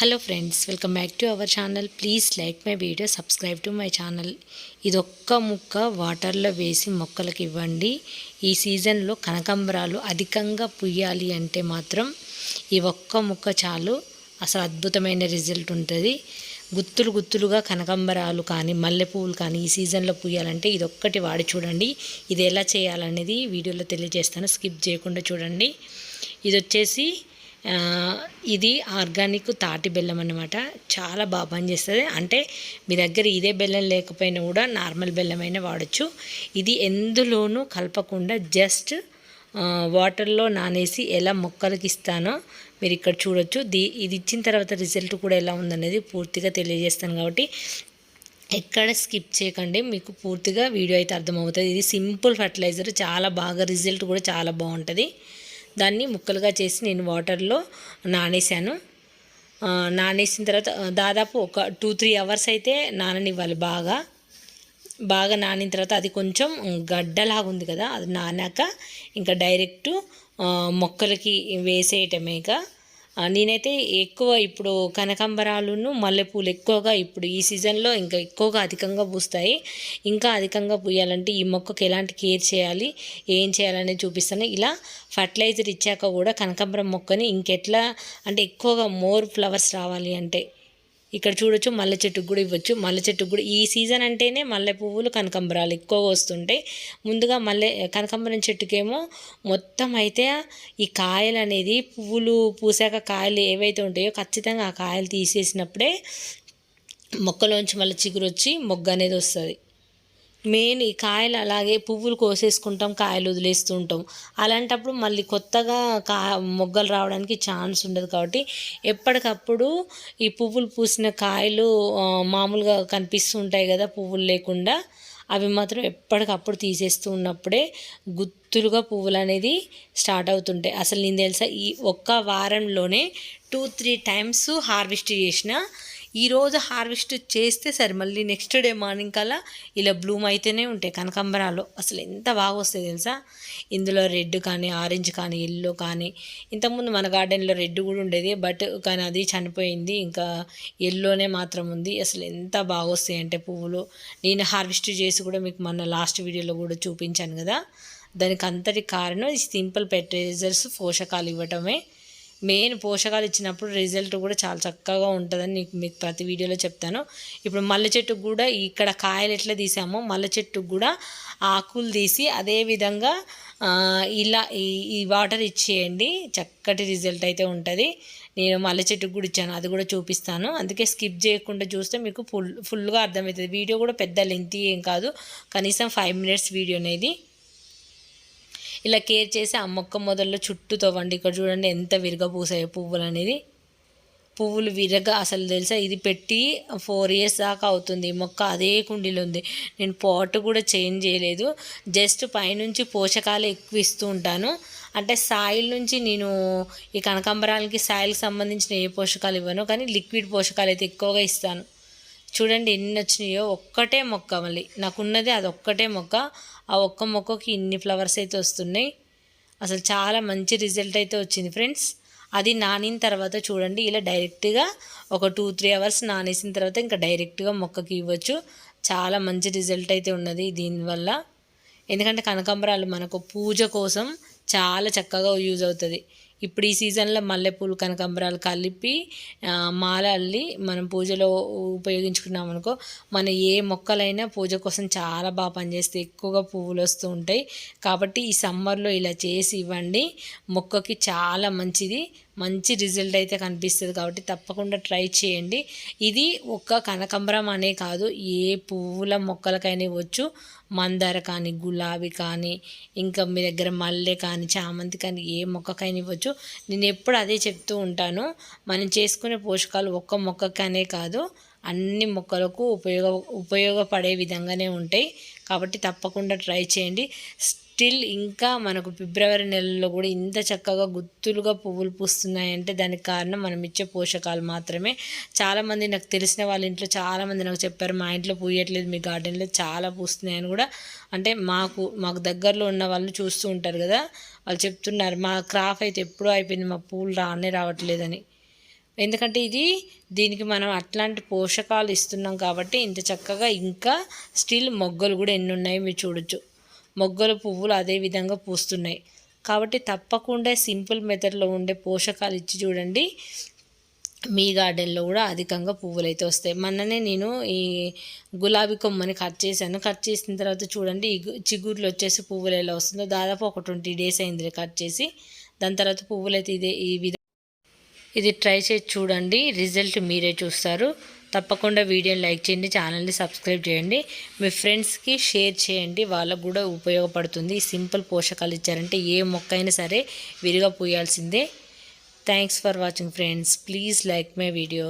Hello friends welcome back to our channel please like my video subscribe to my channel ఇది ఒక్క ముక్క వాటర్లో వేసి మొక్కలకు ఇవ్వండి. ఈ సీజన్లో కనకంబరాలు అధికంగా పుయ్యాలి అంటే మాత్రం ఈ ఒక్క ముక్క చాలు. అసలు అద్భుతమైన రిజల్ట్ ఉంటుంది. గుత్తులు గుత్తులుగా కనకంబరాలు కానీ మల్లెపూలు కానీ ఈ సీజన్లో పూయాలంటే ఇది ఒక్కటి వాడి చూడండి. ఇది ఎలా చేయాలనేది వీడియోలో తెలియజేస్తాను. స్కిప్ చేయకుండా చూడండి. ఇది వచ్చేసి ఇది ఆర్గానిక్ తాటి బెల్లం అనమాట చాలా బాగా పనిచేస్తుంది. అంటే మీ దగ్గర ఇదే బెల్లం లేకపోయినా కూడా నార్మల్ బెల్లం అయినా వాడచ్చు. ఇది ఎందులోనూ కలపకుండా జస్ట్ వాటర్లో నానేసి ఎలా మొక్కలకి ఇస్తానో మీరు ఇక్కడ చూడొచ్చు. దీ ఇది ఇచ్చిన తర్వాత రిజల్ట్ కూడా ఎలా ఉందనేది పూర్తిగా తెలియజేస్తాను కాబట్టి ఎక్కడ స్కిప్ చేయకండి. మీకు పూర్తిగా వీడియో అయితే అర్థమవుతుంది. ఇది సింపుల్ ఫర్టిలైజర్. చాలా బాగా రిజల్ట్ కూడా చాలా బాగుంటుంది. దాన్ని ముక్కలుగా చేసి నేను వాటర్లో నానేసాను నానేసిన తర్వాత దాదాపు ఒక టూ త్రీ అవర్స్ అయితే నాననివ్వాలి బాగా. బాగా నానిన తర్వాత అది కొంచెం గడ్డలాగా ఉంది కదా అది నానాక ఇంకా డైరెక్ట్ మొక్కలకి వేసేయటమేగా. నేనైతే ఎక్కువ ఇప్పుడు కనకాంబరాలును మల్లెపూలు ఎక్కువగా ఇప్పుడు ఈ సీజన్లో ఇంకా ఎక్కువగా అధికంగా పూస్తాయి. ఇంకా అధికంగా పూయాలంటే ఈ మొక్కకి ఎలాంటి కేర్ చేయాలి ఏం చేయాలని చూపిస్తాను. ఇలా ఫర్టిలైజర్ ఇచ్చాక కూడా కనకాంబరం మొక్కని ఇంకెట్లా అంటే ఎక్కువగా మోర్ ఫ్లవర్స్ రావాలి అంటే ఇక్కడ చూడొచ్చు మల్లె చెట్టుకు కూడా ఇవ్వచ్చు. మల్లె చెట్టుకు కూడా ఈ సీజన్ అంటేనే మల్లె పువ్వులు కనకంబరాలు ఎక్కువగా వస్తుంటాయి ముందుగా మల్లె కనకంబరం చెట్టుకేమో మొత్తం అయితే ఈ కాయలు అనేది పువ్వులు పూసాక కాయలు ఏవైతే ఉంటాయో ఖచ్చితంగా ఆ కాయలు తీసేసినప్పుడే మొక్కలోంచి మళ్ళీ చిగురు వచ్చి మొగ్గ అనేది వస్తుంది. మెయిన్ ఈ కాయలు అలాగే పువ్వులు కోసేసుకుంటాం కాయలు వదిలేస్తూ ఉంటాం అలాంటప్పుడు మళ్ళీ కొత్తగా కా మొగ్గలు రావడానికి ఛాన్స్ ఉండదు కాబట్టి ఎప్పటికప్పుడు ఈ పువ్వులు పూసిన కాయలు మామూలుగా కనిపిస్తూ ఉంటాయి కదా పువ్వులు లేకుండా అవి మాత్రం ఎప్పటికప్పుడు తీసేస్తూ ఉన్నప్పుడే గుత్తులుగా పువ్వులు అనేది స్టార్ట్ అవుతుంటాయి. అసలు నేను తెలుసా ఈ ఒక్క వారంలోనే టూ త్రీ టైమ్స్ హార్వెస్ట్ చేసిన ఈరోజు హార్వెస్ట్ చేస్తే సరే మళ్ళీ నెక్స్ట్ డే మార్నింగ్ కల్లా ఇలా బ్లూమ్ అయితేనే ఉంటాయి కనకాంబరాలు. అసలు ఎంత బాగా వస్తాయి తెలుసా? ఇందులో రెడ్ కానీ ఆరెంజ్ కానీ ఎల్లో కానీ ఇంతకుముందు మన గార్డెన్లో రెడ్ కూడా ఉండేది బట్ కానీ అది చనిపోయింది ఇంకా ఎల్లోనే మాత్రం ఉంది. అసలు ఎంత బాగా వస్తాయి అంటే పువ్వులు. నేను హార్వెస్ట్ చేసి కూడా మీకు మొన్న లాస్ట్ వీడియోలో కూడా చూపించాను కదా. దానికి అంతటి కారణం ఈ సింపుల్ ఫెర్టిలైజర్స్ పోషకాలు ఇవ్వటమే. మెయిన్ పోషకాలు ఇచ్చినప్పుడు రిజల్ట్ కూడా చాలా చక్కగా ఉంటుందని నీకు మీకు ప్రతి వీడియోలో చెప్తాను. ఇప్పుడు మల్లె చెట్టుకు కూడా ఇక్కడ కాయలు ఎట్లా తీసామో మల్లె చెట్టుకు కూడా ఆకులు తీసి అదే విధంగా ఇలా ఈ ఈ వాటర్ ఇచ్చేయండి. చక్కటి రిజల్ట్ అయితే ఉంటుంది. నేను మల్లె చెట్టుకు కూడా ఇచ్చాను. అది కూడా చూపిస్తాను. అందుకే స్కిప్ చేయకుండా చూస్తే మీకు ఫుల్ ఫుల్గా అర్థమవుతుంది. వీడియో కూడా పెద్ద లెంతీ ఏం కాదు. కనీసం ఫైవ్ మినిట్స్ వీడియో అనేది ఇలా కేర్ చేసి ఆ మొక్క మొదల్లో చుట్టూ తవ్వండి. ఇక్కడ చూడండి ఎంత విరగపూసాయో పువ్వులు అనేది. పువ్వులు విరగ అసలు తెలుసా? ఇది పెట్టి ఫోర్ ఇయర్స్ దాకా అవుతుంది. మొక్క అదే కుండీలో ఉంది. నేను పాట్ కూడా చేంజ్ చేయలేదు. జస్ట్ పైనుంచి పోషకాలు ఎక్కువ ఇస్తూ ఉంటాను. అంటే సాయిల్ నుంచి నేను ఈ కనకాంబరాలకి సాయిల్కి సంబంధించిన ఏ పోషకాలు ఇవ్వను. కానీ లిక్విడ్ పోషకాలు అయితే ఎక్కువగా ఇస్తాను. చూడండి ఎన్ని వచ్చినాయో. ఒక్కటే మొక్క మళ్ళీ. నాకున్నది అది ఒక్కటే మొక్క. ఆ ఒక్క మొక్కకి ఇన్ని ఫ్లవర్స్ అయితే వస్తున్నాయి. అసలు చాలా మంచి రిజల్ట్ అయితే వచ్చింది ఫ్రెండ్స్. అది నానిన తర్వాత చూడండి ఇలా డైరెక్ట్గా ఒక టూ త్రీ అవర్స్ నానేసిన తర్వాత ఇంకా డైరెక్ట్గా మొక్కకి ఇవ్వచ్చు. చాలా మంచి రిజల్ట్ అయితే ఉన్నది దీనివల్ల. ఎందుకంటే కనకాంబరాలు మనకు పూజ కోసం చాలా చక్కగా యూజ్ అవుతుంది. ఇప్పుడు ఈ సీజన్లో మల్లెపూలు కనకాంబరాలు కలిపి మాల అల్లి మనం పూజలో ఉపయోగించుకున్నాం అనుకో మన ఏ మొక్కలైనా పూజ కోసం చాలా బాగా పనిచేస్తాయి. ఎక్కువగా పువ్వులు వస్తూ ఉంటాయి. కాబట్టి ఈ సమ్మర్లో ఇలా చేసి ఇవ్వండి. మొక్కకి చాలా మంచిది. మంచి రిజల్ట్ అయితే కనిపిస్తుంది కాబట్టి తప్పకుండా ట్రై చేయండి. ఇది ఒక్క కనకంబరం అనే కాదు ఏ పువ్వుల మొక్కలకైనా ఇవ్వచ్చు. మందార కానీ గులాబీ కానీ ఇంకా మీ దగ్గర మల్లె కానీ చామంతి కానీ ఏ మొక్కకైనా ఇవ్వచ్చు. నేను ఎప్పుడు అదే చెప్తూ ఉంటాను మనం చేసుకునే పోషకాలు ఒక్క మొక్కకనే కాదు అన్ని మొక్కలకు ఉపయోగ ఉపయోగపడే విధంగానే ఉంటాయి. కాబట్టి తప్పకుండా ట్రై చేయండి. స్టిల్ ఇంకా మనకు ఫిబ్రవరి నెలలో కూడా ఇంత చక్కగా గుత్తులుగా పువ్వులు పూస్తున్నాయంటే దానికి కారణం మనం ఇచ్చే పోషకాలు మాత్రమే. చాలామంది నాకు తెలిసిన వాళ్ళ ఇంట్లో చాలామంది నాకు చెప్పారు మా ఇంట్లో పూయట్లేదు మీ గార్డెన్లో చాలా పూస్తున్నాయని కూడా. అంటే మాకు మాకు దగ్గరలో ఉన్న వాళ్ళు చూస్తూ ఉంటారు కదా వాళ్ళు చెప్తున్నారు మా క్రాఫ్ అయితే ఎప్పుడూ అయిపోయింది మా పూలు రానే రావట్లేదని. ఎందుకంటే ఇది దీనికి మనం అట్లాంటి పోషకాలు ఇస్తున్నాం కాబట్టి ఇంత చక్కగా ఇంకా స్టిల్ మొగ్గలు కూడా ఎన్ని ఉన్నాయో మీరు చూడొచ్చు. మొగ్గలు పువ్వులు అదే విధంగా పూస్తున్నాయి. కాబట్టి తప్పకుండా సింపుల్ మెథడ్లో ఉండే పోషకాలు ఇచ్చి చూడండి. మీ గార్డెన్లో కూడా అధికంగా పువ్వులు అయితే వస్తాయి. మొన్ననే నేను ఈ గులాబీ కొమ్మని కట్ చేశాను. కట్ చేసిన తర్వాత చూడండి ఈ చిగుర్లు వచ్చేసి పువ్వులు ఎలా వస్తుందో దాదాపు ఒక ట్వంటీ డేస్ అయింది కట్ చేసి. దాని తర్వాత పువ్వులు అయితే ఇదే ఈ విధంగా ఇది ట్రై చేసి చూడండి. రిజల్ట్ మీరే చూస్తారు. తప్పకుండా వీడియోని లైక్ చేయండి ఛానల్ని సబ్స్క్రైబ్ చేయండి. మీ ఫ్రెండ్స్కి షేర్ చేయండి వాళ్ళకు కూడా ఉపయోగపడుతుంది. సింపుల్ పోషకాలు ఇచ్చారంటే ఏ మొక్క అయినా సరే విరిగా పూయాల్సిందే. Thanks for watching friends. Please like my video.